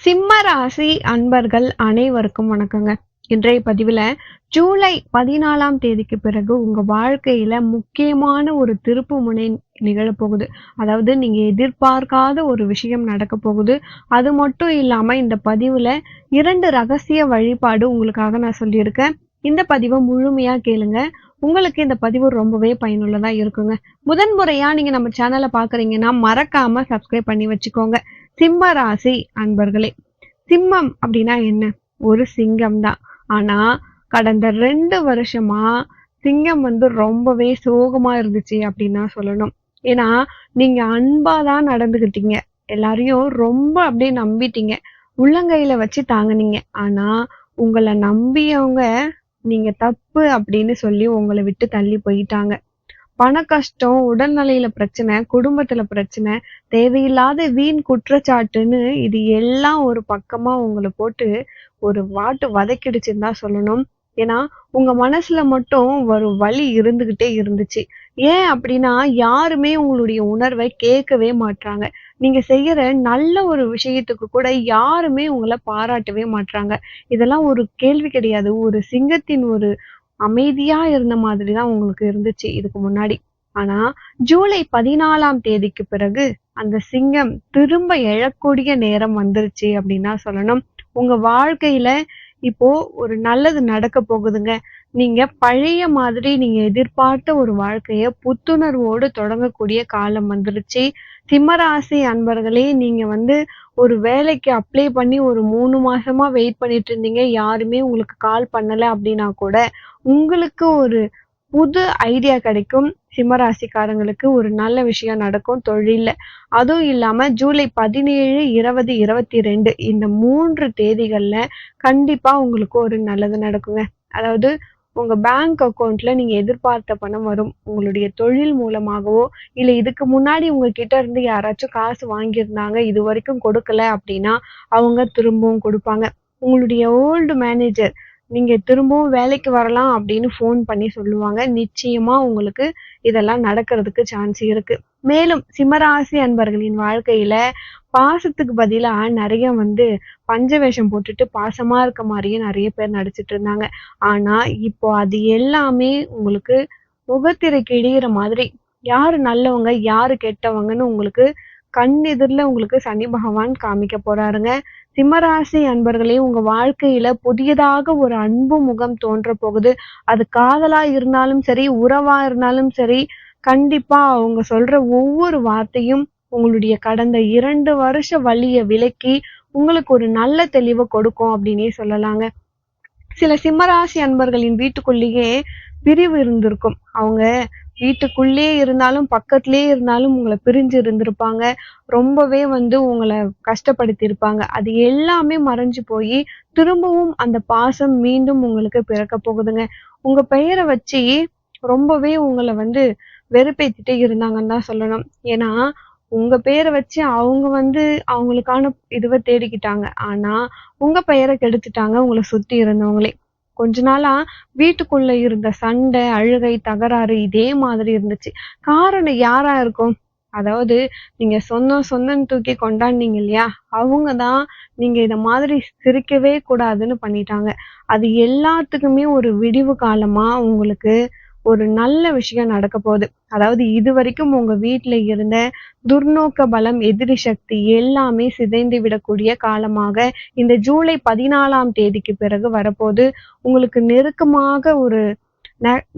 சிம்ம ராசி அன்பர்கள் அனைவருக்கும் வணக்கங்க. இன்றைய பதிவில் ஜூலை பதினாலாம் தேதிக்கு பிறகு உங்க வாழ்க்கையில முக்கியமான ஒரு திருப்பு முனை நிகழப்போகுது அதாவது நீங்க எதிர்பார்க்காத ஒரு விஷயம் நடக்க போகுது. அது மட்டும் இல்லாம இந்த பதிவுல இரண்டு ரகசிய வழிபாடு உங்களுக்காக நான் சொல்லியிருக்கேன். இந்த பதிவை முழுமையா கேளுங்க. உங்களுக்கு இந்த பதிவு ரொம்பவே பயனுள்ளதா இருக்குங்க. முதன் முறையாக நீங்க நம்ம சேனலை பாக்குறீங்கன்னா மறக்காம சப்ஸ்கிரைப் பண்ணி வச்சுக்கோங்க. சிம்ம ராசி அன்பர்களே சிம்மம் அப்படின்னா என்ன? ஒரு சிங்கம் தான் ஆனா கடந்த ரெண்டு வருஷமா சிங்கம் வந்து ரொம்பவே சோகமா இருந்துச்சு அப்படின்னு தான் சொல்லணும். ஏன்னா நீங்க அன்பா தான் நடந்துகிட்டீங்க. எல்லாரையும் ரொம்ப அப்படியே நம்பிட்டீங்க. உள்ளங்கையில வச்சு தாங்குனீங்க. ஆனா உங்களை நம்பியவங்க நீங்க தப்பு அப்படின்னு சொல்லி உங்களை விட்டு தள்ளி போயிட்டாங்க. பண கஷ்டம் உடல்நிலையில பிரச்சனை குடும்பத்துல பிரச்சனை தேவையில்லாத வீண் குற்றச்சாட்டுன்னு இது எல்லாம் ஒரு பக்கமா உங்களை போட்டு ஒரு வாட்டு வதக்கிடுச்சுன்னு தான் சொல்லணும். ஏன்னா உங்க மனசுல மட்டும் ஒரு வழி இருந்துகிட்டே இருந்துச்சு. ஏன் அப்படின்னா யாருமே உங்களுடைய உணர்வை கேட்கவே மாட்றாங்க. நீங்க செய்யற நல்ல ஒரு விஷயத்துக்கு கூட யாருமே உங்களை பாராட்டவே மாட்றாங்க. இதெல்லாம் ஒரு கேள்வி கிடையாது. ஒரு சிங்கத்தின் ஒரு அமைதியா இருந்த மாதிரி தான் உங்களுக்கு இருந்துச்சு இதுக்கு முன்னாடி. ஆனா ஜூலை பதினாலாம் தேதிக்கு பிறகு அந்த சிங்கம் திரும்ப எழக்கூடிய நேரம் வந்துருச்சு அப்படின்னா சொல்லணும். உங்க வாழ்க்கையில இப்போ ஒரு நல்லது நடக்க போகுதுங்க. நீங்க பழைய மாதிரி நீங்க எதிர்பார்த்த ஒரு வாழ்க்கைய புத்துணர்வோடு தொடங்கக்கூடிய காலம் வந்துருச்சு. சிம்மராசி அன்பர்களே நீங்க வந்து ஒரு வேலைக்கு அப்ளை பண்ணி ஒரு மூணு மாசமா வெயிட் பண்ணிட்டு இருந்தீங்க. யாருமே உங்களுக்கு கால் பண்ணல அப்படின்னா கூட உங்களுக்கு ஒரு புது ஐடியா கிடைக்கும். சிம்மராசிக்காரங்களுக்கு ஒரு நல்ல விஷயம் நடக்கும் தொழிலில். அதுவும் இல்லாம ஜூலை பதினேழு இருபது இருபத்தி ரெண்டு இந்த மூன்று தேதிகள்ல கண்டிப்பா உங்களுக்கு ஒரு நல்லது நடக்குங்க. அதாவது உங்கள் பேங்க் அக்கௌண்ட்டில் நீங்கள் எதிர்பார்த்த பணம் வரும். உங்களுடைய தொழில் மூலமாகவோ இல்லை இதுக்கு முன்னாடி உங்ககிட்ட இருந்து யாராச்சும் காசு வாங்கியிருந்தாங்க இது வரைக்கும் கொடுக்கல அப்படின்னா அவங்க திரும்பவும் கொடுப்பாங்க. உங்களுடைய ஓல்டு மேனேஜர் நீங்கள் திரும்பவும் வேலைக்கு வரலாம் அப்படின்னு ஃபோன் பண்ணி சொல்லுவாங்க. நிச்சயமாக உங்களுக்கு இதெல்லாம் நடக்கிறதுக்கு சான்ஸ் இருக்குது மேலும் சிம்மராசி அன்பர்களின் வாழ்க்கையில பாசத்துக்கு பதிலா நிறைய வந்து பஞ்சவேஷம் போட்டுட்டு பாசமா இருக்க மாதிரியே நிறைய பேர் நடிச்சிட்டு இருந்தாங்க. ஆனா இப்போ அது எல்லாமே உங்களுக்கு முகத்திரைக்கு இடிகிற மாதிரி. யாரு நல்லவங்க யாரு கெட்டவங்கன்னு உங்களுக்கு கண் எதிரில் உங்களுக்கு சனி பகவான் காமிக்க போறாருங்க. சிம்மராசி அன்பர்களே உங்க வாழ்க்கையில புதியதாக ஒரு அன்பு முகம் தோன்ற போகுது. அது காதலா இருந்தாலும் சரி உறவா இருந்தாலும் சரி கண்டிப்பா அவங்க சொல்ற ஒவ்வொரு வார்த்தையும் உங்களுடைய கடந்த இரண்டு வருஷ வழிய விலக்கி உங்களுக்கு ஒரு நல்ல தெளிவை கொடுக்கும் அப்படின்னே சொல்லலாங்க. சில சிம்மராசி அன்பர்களின் வீட்டுக்குள்ளேயே பிரிவு இருந்திருக்கும். அவங்க வீட்டுக்குள்ளேயே இருந்தாலும் பக்கத்துலயே இருந்தாலும் உங்களை பிரிஞ்சு இருந்திருப்பாங்க. ரொம்பவே வந்து உங்களை கஷ்டப்படுத்தி இருப்பாங்க அது எல்லாமே மறைஞ்சு போய் திரும்பவும் அந்த பாசம் மீண்டும் உங்களுக்கு பிறக்க போகுதுங்க. உங்க பெயரை வச்சு ரொம்பவே உங்களை வந்து வெறுப்பேத்திட்டே இருந்தாங்கன்னு தான் சொல்லணும். ஏன்னா உங்க பேரை வச்சு அவங்க வந்து அவங்களுக்கான இதுவை தேடிக்கிட்டாங்க. ஆனா உங்க பெயரை கெடுத்துட்டாங்க உங்களை சுத்தி இருந்தவங்களே. கொஞ்ச நாளா வீட்டுக்குள்ள இருந்த சண்டை அழுகை தகராறு இதே மாதிரி இருந்துச்சு. காரணம் யாரா இருக்கும்? அதாவது நீங்க சொந்தம் சொந்தம் தூக்கி கொண்டாடினீங்க இல்லையா? அவங்க தான் நீங்க இத மாதிரி சிரிக்கவே கூடாதுன்னு பண்ணிட்டாங்க. அது எல்லாத்துக்குமே ஒரு விடிவு காலமா உங்களுக்கு ஒரு நல்ல விஷயம் நடக்க போகுது. அதாவது இது வரைக்கும் உங்க வீட்டுல இருந்த துர்நோக்க பலம் எதிரி சக்தி எல்லாமே சிதைந்து விடக்கூடிய காலமாக இந்த ஜூலை பதினாலாம் தேதிக்கு பிறகு வரப்போது உங்களுக்கு நெருக்கமாக ஒரு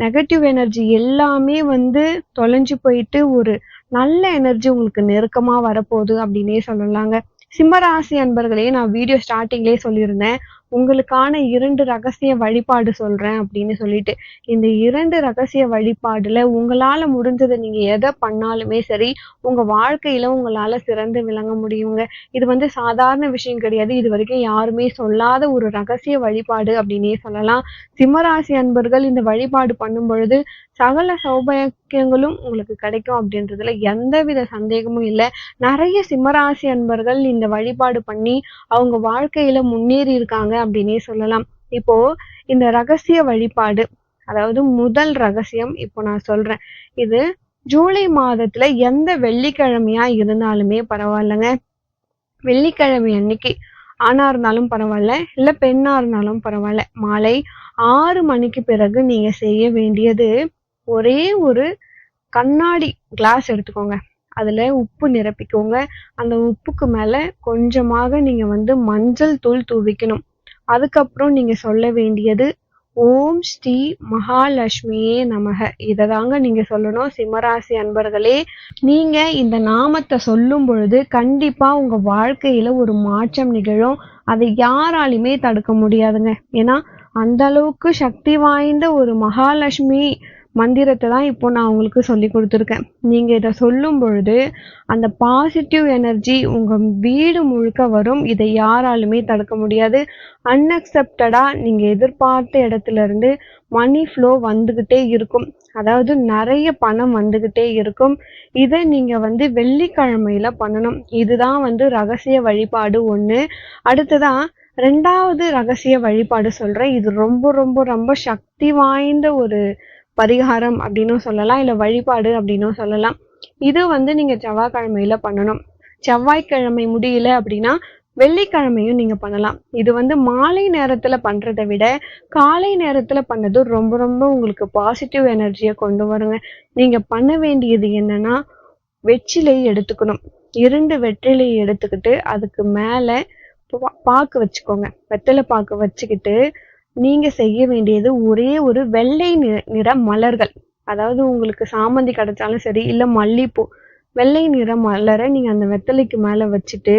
நெகட்டிவ் எனர்ஜி எல்லாமே வந்து தொலைஞ்சு போயிட்டு ஒரு நல்ல எனர்ஜி உங்களுக்கு நெருக்கமா வரப்போகுது அப்படின்னே சொல்லலாங்க. சிம்மராசி அன்பர்களே நான் வீடியோ ஸ்டார்டிங்லேயே சொல்லியிருந்தேன். உங்களுக்கான இரண்டு ரகசிய வழிபாடு சொல்றேன் அப்படின்னு சொல்லிட்டு இந்த இரண்டு ரகசிய வழிபாடுல உங்களால முடிஞ்சதை நீங்க எதை பண்ணாலுமே சரி உங்க வாழ்க்கையில உங்களால சிறந்து விளங்க முடியுங்க. இது வந்து சாதாரண விஷயம் கிடையாது. இது வரைக்கும் யாருமே சொல்லாத ஒரு ரகசிய வழிபாடு அப்படின்னே சொல்லலாம். சிம்மராசி அன்பர்கள் இந்த வழிபாடு பண்ணும் பொழுது சகல சௌபாக்கியங்களும் உங்களுக்கு கிடைக்கும் அப்படின்றதுல எந்தவித சந்தேகமும் இல்லை. நிறைய சிம்மராசி அன்பர்கள் இந்த வழிபாடு பண்ணி அவங்க வாழ்க்கையில முன்னேறி இருக்காங்க. அப்படின்னே சொல்லலாம். இப்போ இந்த ரகசிய வழிபாடு அதாவது முதல் ரகசியம் இப்போ நான் சொல்றேன். இது ஜூலை மாதத்துல எந்த வெள்ளிக்கிழமையா இருந்தாலுமே பரவாயில்லைங்க. வெள்ளிக்கிழமை அன்னைக்கு ஆணா இருந்தாலும் பரவாயில்ல இல்ல பெண்ணா இருந்தாலும் பரவாயில்ல. மாலை ஆறு மணிக்கு பிறகு நீங்க செய்ய வேண்டியது ஒரே ஒரு கண்ணாடி கிளாஸ் எடுத்துக்கோங்க. அதுல உப்பு நிரப்பிக்கோங்க. அந்த உப்புக்கு மேல கொஞ்சமாக நீங்க வந்து மஞ்சள் தூள் தூவிக்கணும். அதுக்கப்புறம் நீங்க சொல்ல வேண்டியது ஓம் ஸ்ரீ மகாலட்சுமியே நமக. இதை தாங்க நீங்க சொல்லணும். சிம்மராசி அன்பர்களே நீங்க இந்த நாமத்தை சொல்லும் பொழுது கண்டிப்பா உங்க வாழ்க்கையில ஒரு மாற்றம் நிகழும். அதை யாராலையுமே தடுக்க முடியாதுங்க. ஏன்னா அந்த அளவுக்கு சக்தி வாய்ந்த ஒரு மகாலட்சுமி மந்திரத்தை தான் இப்போ நான் உங்களுக்கு சொல்லி கொடுத்துருக்கேன். நீங்கள் இதை சொல்லும் பொழுது அந்த பாசிட்டிவ் எனர்ஜி உங்கள் வீடு முழுக்க வரும். இதை யாராலுமே தடுக்க முடியாது. அன்அக்செப்டடாக நீங்கள் எதிர்பார்த்த இடத்துலருந்து மணி ஃப்ளோ வந்துக்கிட்டே இருக்கும். அதாவது நிறைய பணம் வந்துக்கிட்டே இருக்கும். இதை நீங்கள் வந்து வெள்ளிக்கிழமையில் பண்ணணும். இதுதான் வந்து ரகசிய வழிபாடு ஒன்று அடுத்ததான் ரெண்டாவது ரகசிய வழிபாடு சொல்கிறேன் இது ரொம்ப ரொம்ப ரொம்ப சக்தி வாய்ந்த ஒரு பரிகாரம் அப்படின்னும் சொல்லலாம் இல்லை வழிபாடு அப்படின்னும் சொல்லலாம். இது வந்து நீங்கள் செவ்வாய்க்கிழமையில பண்ணணும். செவ்வாய்க்கிழமை முடியல அப்படின்னா வெள்ளிக்கிழமையும் நீங்கள் பண்ணலாம். இது வந்து மாலை நேரத்தில் பண்ணுறதை விட காலை நேரத்தில் பண்ணது ரொம்ப ரொம்ப உங்களுக்கு பாசிட்டிவ் எனர்ஜியை கொண்டு வருங்க. நீங்கள் பண்ண வேண்டியது என்னன்னா வெற்றிலை எடுத்துக்கணும். இரண்டு வெற்றிலை எடுத்துக்கிட்டு அதுக்கு மேலே பா- பாக்கு வச்சுக்கோங்க. வெத்தலை பாக்கு வச்சுக்கிட்டு நீங்க செய்ய வேண்டியது ஒரே ஒரு வெள்ளை நிற நிற மலர்கள். அதாவது உங்களுக்கு சாமந்தி கிடைச்சாலும் சரி இல்ல மல்லிப்பூ வெள்ளை நிற மலரை நீங்க அந்த வெத்தலைக்கு மேல வச்சுட்டு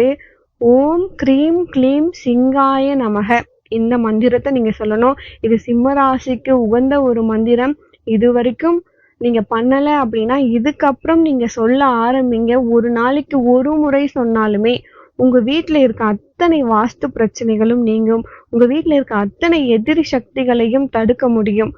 ஓம் க்ரீம் க்ளீம் சிங்காய நமக. இந்த மந்திரத்தை நீங்க சொல்லணும். இது சிம்ம ராசிக்கு உகந்த ஒரு மந்திரம். இது வரைக்கும் நீங்க பண்ணல அப்படின்னா இதுக்கப்புறம் நீங்க சொல்ல ஆரம்பிங்க. ஒரு நாளைக்கு ஒரு முறை சொன்னாலுமே உங்க வீட்டில் இருக்க அத்தனை வாஸ்து பிரச்சனைகளும் நீங்கும். உங்க வீட்டில் இருக்க அத்தனை எதிரி சக்திகளையும் தடுக்க முடியும்.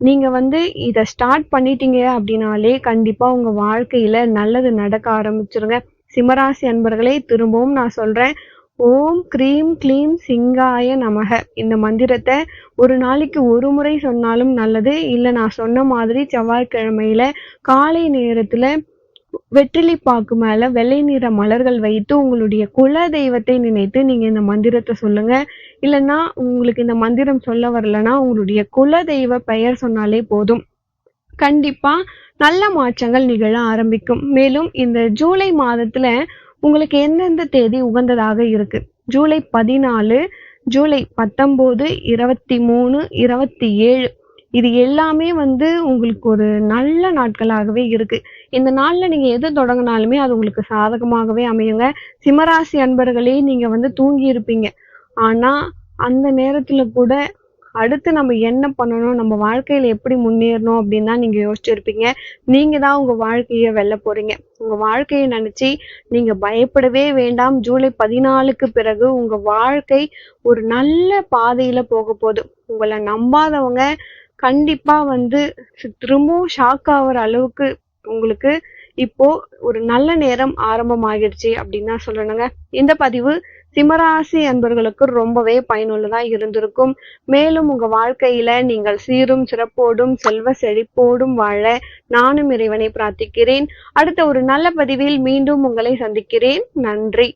நீங்க வந்து இதை ஸ்டார்ட் பண்ணிட்டீங்க அப்படின்னாலே கண்டிப்பா உங்க வாழ்க்கையில நல்லது நடக்க ஆரம்பிச்சிருங்க. சிம்மராசி அன்பர்களே திரும்பவும் நான் சொல்றேன். ஓம் க்ரீம் க்ளீம் சிங்காய நமக. இந்த மந்திரத்தை ஒரு நாளைக்கு ஒரு முறை சொன்னாலும் நல்லது. இல்லை நான் சொன்ன மாதிரி செவ்வாய்க்கிழமையில காலை நேரத்துல வெற்றிலை பாக்கு மேல வெள்ளை நிற மலர்கள் வைத்து உங்களுடைய குல தெய்வத்தை நினைத்து நீங்க இந்த மந்திரத்தை சொல்லுங்க. இல்லைன்னா உங்களுக்கு இந்த மந்திரம் சொல்ல வரலன்னா உங்களுடைய குல தெய்வ பெயர் சொன்னாலே போதும். கண்டிப்பா நல்ல மாற்றங்கள் நிகழ ஆரம்பிக்கும். மேலும் இந்த ஜூலை மாதத்துல உங்களுக்கு எந்தெந்த தேதி உகந்ததாக இருக்கு? ஜூலை பதினாலு ஜூலை பத்தொம்போது இருபத்தி மூணு இருபத்தி ஏழு. இது எல்லாமே வந்து உங்களுக்கு ஒரு நல்ல நாட்களாகவே இருக்கு. இந்த நாள்ல நீங்க எது தொடங்கினாலுமே அது உங்களுக்கு சாதகமாகவே அமையுங்க. சிம்மராசி அன்பர்களே நீங்க வந்து தூங்கி இருப்பீங்க. ஆனா அந்த நேரத்துல கூட அடுத்து நம்ம என்ன பண்ணணும் நம்ம வாழ்க்கையில எப்படி முன்னேறணும் அப்படின்னு தான் நீங்க யோசிச்சிருப்பீங்க நீங்க தான் உங்க வாழ்க்கைய வெல்ல போறீங்க. உங்க வாழ்க்கையை நினைச்சு நீங்க பயப்படவே வேண்டாம். ஜூலை பதினாலுக்கு பிறகு உங்க வாழ்க்கை ஒரு நல்ல பாதையில போக போகுது. உங்களை நம்பாதவங்க கண்டிப்பா வந்து திரும்பவும் ஷாக் ஆகிற அளவுக்கு உங்களுக்கு இப்போ ஒரு நல்ல நேரம் ஆரம்பமாகிடுச்சு அப்படின்னு தான் சொல்லணுங்க இந்த பதிவு சிம்மராசி அன்பர்களுக்கு ரொம்பவே பயனுள்ளதா இருந்திருக்கும். மேலும் உங்க வாழ்க்கையில நீங்கள் சீரும் சிறப்போடும் செல்வ செழிப்போடும் வாழ நானும் இறைவனை பிரார்த்திக்கிறேன். அடுத்த ஒரு நல்ல பதிவில் மீண்டும் உங்களை சந்திக்கிறேன். நன்றி.